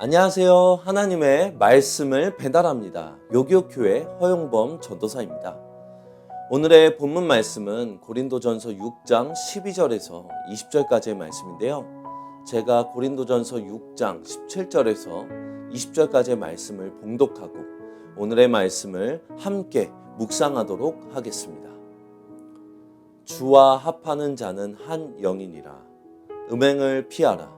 안녕하세요. 하나님의 말씀을 배달합니다. 요교교회 허용범 전도사입니다. 오늘의 본문 말씀은 고린도전서 6장 12절에서 20절까지의 말씀인데요. 제가 고린도전서 6장 17절에서 20절까지의 말씀을 봉독하고 오늘의 말씀을 함께 묵상하도록 하겠습니다. 주와 합하는 자는 한 영이니라. 음행을 피하라.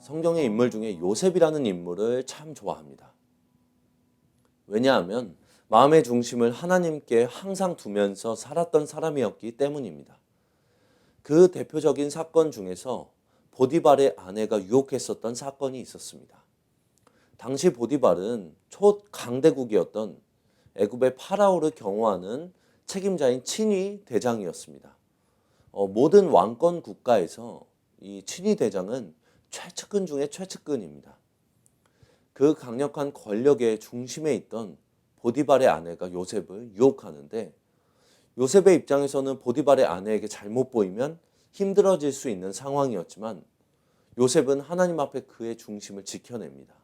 성경의 인물 중에 요셉이라는 인물을 참 좋아합니다. 왜냐하면 마음의 중심을 하나님께 항상 두면서 살았던 사람이었기 때문입니다. 그 대표적인 사건 중에서 보디발의 아내가 유혹했었던 사건이 있었습니다. 당시 보디발은 초강대국이었던 애굽의 파라오를 경호하는 책임자인 친위 대장이었습니다. 어, 모든 왕권 국가에서 이 친위 대장은 최측근 중에 최측근입니다. 그 강력한 권력의 중심에 있던 보디발의 아내가 요셉을 유혹하는데 요셉의 입장에서는 보디발의 아내에게 잘못 보이면 힘들어질 수 있는 상황이었지만 요셉은 하나님 앞에 그의 중심을 지켜냅니다.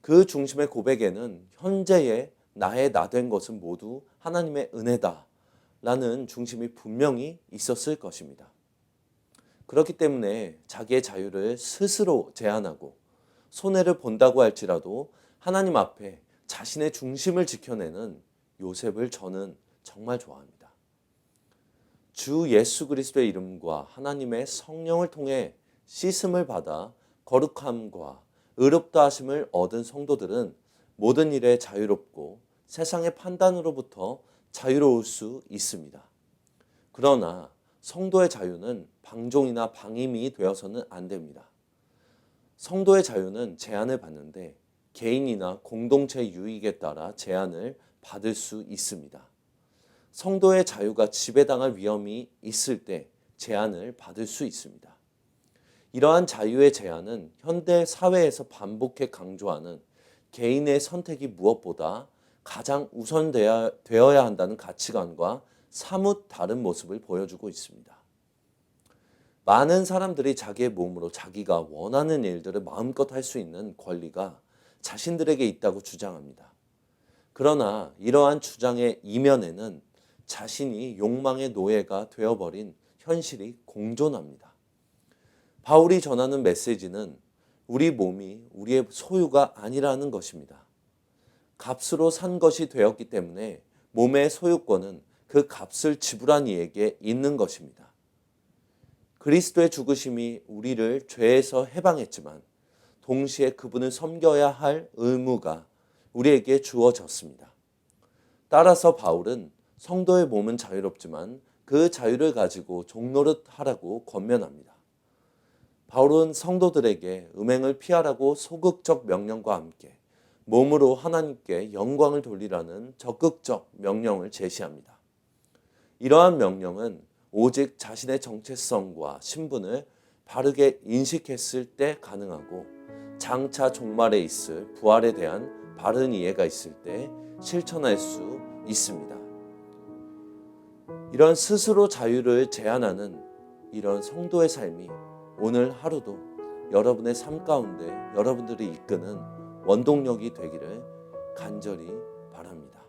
그 중심의 고백에는 현재의 나의 나 된 것은 모두 하나님의 은혜다 라는 중심이 분명히 있었을 것입니다. 그렇기 때문에 자기의 자유를 스스로 제한하고 손해를 본다고 할지라도 하나님 앞에 자신의 중심을 지켜내는 요셉을 저는 정말 좋아합니다. 주 예수 그리스도의 이름과 하나님의 성령을 통해 씻음을 받아 거룩함과 의롭다 하심을 얻은 성도들은 모든 일에 자유롭고 세상의 판단으로부터 자유로울 수 있습니다. 그러나 성도의 자유는 방종이나 방임이 되어서는 안 됩니다. 성도의 자유는 제한을 받는데 개인이나 공동체 유익에 따라 제한을 받을 수 있습니다. 성도의 자유가 지배당할 위험이 있을 때 제한을 받을 수 있습니다. 이러한 자유의 제한은 현대 사회에서 반복해 강조하는 개인의 선택이 무엇보다 가장 우선되어야 한다는 가치관과 사뭇 다른 모습을 보여주고 있습니다. 많은 사람들이 자기의 몸으로 자기가 원하는 일들을 마음껏 할 수 있는 권리가 자신들에게 있다고 주장합니다. 그러나 이러한 주장의 이면에는 자신이 욕망의 노예가 되어버린 현실이 공존합니다. 바울이 전하는 메시지는 우리 몸이 우리의 소유가 아니라는 것입니다. 값으로 산 것이 되었기 때문에 몸의 소유권은 그 값을 지불한 이에게 있는 것입니다. 그리스도의 죽으심이 우리를 죄에서 해방했지만 동시에 그분을 섬겨야 할 의무가 우리에게 주어졌습니다. 따라서 바울은 성도의 몸은 자유롭지만 그 자유를 가지고 종노릇 하라고 권면합니다. 바울은 성도들에게 음행을 피하라고 소극적 명령과 함께 몸으로 하나님께 영광을 돌리라는 적극적 명령을 제시합니다. 이러한 명령은 오직 자신의 정체성과 신분을 바르게 인식했을 때 가능하고 장차 종말에 있을 부활에 대한 바른 이해가 있을 때 실천할 수 있습니다. 이런 스스로 자유를 제한하는 이런 성도의 삶이 오늘 하루도 여러분의 삶 가운데 여러분들이 이끄는 원동력이 되기를 간절히 바랍니다.